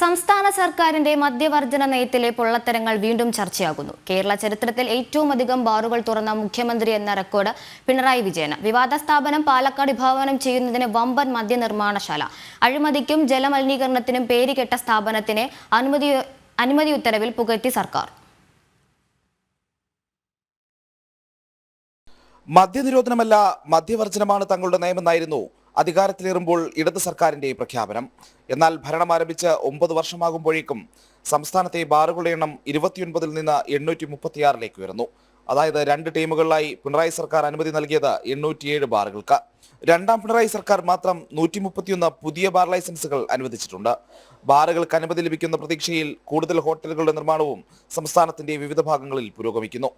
സംസ്ഥാന സർക്കാരിന്റെ മദ്യവർജന നയത്തിലെ പൊള്ളത്തരങ്ങൾ വീണ്ടും ചർച്ചയാകുന്നു. കേരള ചരിത്രത്തിൽ ഏറ്റവും അധികം ബാറുകൾ തുറന്ന മുഖ്യമന്ത്രി എന്ന റെക്കോർഡ് പിണറായി വിജയന്. വിവാദ സ്ഥാപനം പാലക്കാട് വിഭാവനം ചെയ്യുന്നതിന് വമ്പൻ മദ്യനിർമ്മാണശാല. അഴിമതിക്കും ജലമലിനീകരണത്തിനും പേരുകെട്ട സ്ഥാപനത്തിന് അനുമതി അനുമതി ഉത്തരവിൽ പുകഴ്ത്തി സർക്കാർ. മദ്യനിരോധനമല്ല മദ്യവർജനമാണ് തങ്ങളുടെ നയമെന്നായിരുന്നു അധികാരത്തിലേറുമ്പോൾ ഇടത് സർക്കാരിന്റെ പ്രഖ്യാപനം. എന്നാൽ ഭരണം ആരംഭിച്ച് ഒമ്പത് വർഷമാകുമ്പോഴേക്കും സംസ്ഥാനത്തെ ബാറുകളുടെ എണ്ണം ഇരുപത്തിയൊൻപതിൽ നിന്ന് എണ്ണൂറ്റി മുപ്പത്തിയാറിലേക്ക് ഉയർന്നു. അതായത് രണ്ട് ടീമുകളിലായി പിണറായി സർക്കാർ അനുമതി നൽകിയത് എണ്ണൂറ്റിയേഴ് ബാറുകൾക്ക്. രണ്ടാം പിണറായി സർക്കാർ മാത്രം നൂറ്റി മുപ്പത്തിയൊന്ന് പുതിയ ബാർ ലൈസൻസുകൾ അനുവദിച്ചിട്ടുണ്ട്. ബാറുകൾക്ക് അനുമതി ലഭിക്കുന്ന പ്രതീക്ഷയിൽ കൂടുതൽ ഹോട്ടലുകളുടെ നിർമ്മാണവും സംസ്ഥാനത്തിന്റെ വിവിധ ഭാഗങ്ങളിൽ പുരോഗമിക്കുന്നു.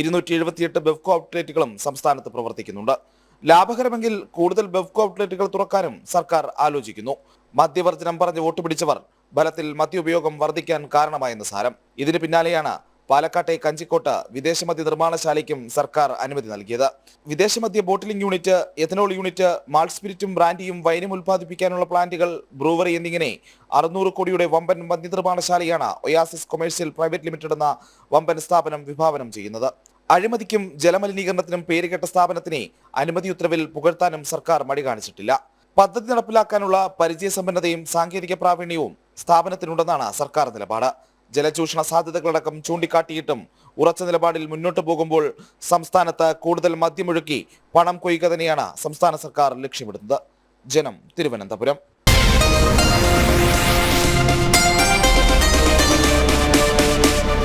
ഇരുന്നൂറ്റി എഴുപത്തിയെട്ട് ബെവ്കോ ഔട്ട്ലെറ്റുകളും സംസ്ഥാനത്ത് പ്രവർത്തിക്കുന്നുണ്ട്. ലാഭകരമെങ്കിൽ കൂടുതൽ ബെവ്കോ ഔട്ട്ലെറ്റുകൾ തുറക്കാനും സർക്കാർ ആലോചിക്കുന്നു. മദ്യവർജനം പറഞ്ഞ് വോട്ട് പിടിച്ചവർ ബലത്തിൽ മദ്യഉപയോഗം വർദ്ധിക്കാൻ കാരണമായെന്ന് സാരം. ഇതിന് പിന്നാലെയാണ് പാലക്കാട്ടെ കഞ്ചിക്കോട്ട് വിദേശമദ്യ നിർമ്മാണശാലയ്ക്കും സർക്കാർ അനുമതി നൽകിയത്. വിദേശമദ്യ bottling unit ethanol unit malt സ്പിരിറ്റും ബ്രാൻഡിയും വൈനും ഉൽപ്പാദിപ്പിക്കാനുള്ള പ്ലാന്റുകൾ ബ്രൂവറി എന്നിങ്ങനെ അറുന്നൂറ് കോടിയുടെ വമ്പൻ മദ്യ നിർമ്മാണശാലയാണ് ഒയാസിസ് കൊമേഴ്സ്യൽ പ്രൈവറ്റ് ലിമിറ്റഡ് എന്ന വമ്പൻ സ്ഥാപനം വിഭാവനം ചെയ്യുന്നത്. അഴിമതിക്കും ജലമലിനീകരണത്തിനും പേരുകെട്ട സ്ഥാപനത്തിനെ അനുമതി ഉത്തരവിൽ പുകഴ്ത്താനും സർക്കാർ മടി കാണിച്ചിട്ടില്ല. പദ്ധതി നടപ്പിലാക്കാനുള്ള പരിചയസമ്പന്നതയും സാങ്കേതിക പ്രാവീണ്യവും സ്ഥാപനത്തിനുണ്ടെന്നാണ് സർക്കാർ നിലപാട്. ജലചൂഷണ സാധ്യതകളടക്കം ചൂണ്ടിക്കാട്ടിയിട്ടും ഉറച്ച നിലപാടിൽ മുന്നോട്ടു പോകുമ്പോൾ സംസ്ഥാനത്ത് കൂടുതൽ മദ്യമൊഴുക്കി പണം കൊയ്യുക തന്നെയാണ് സംസ്ഥാന സർക്കാർ ലക്ഷ്യമിടുന്നത്. ജനം തിരുവനന്തപുരം.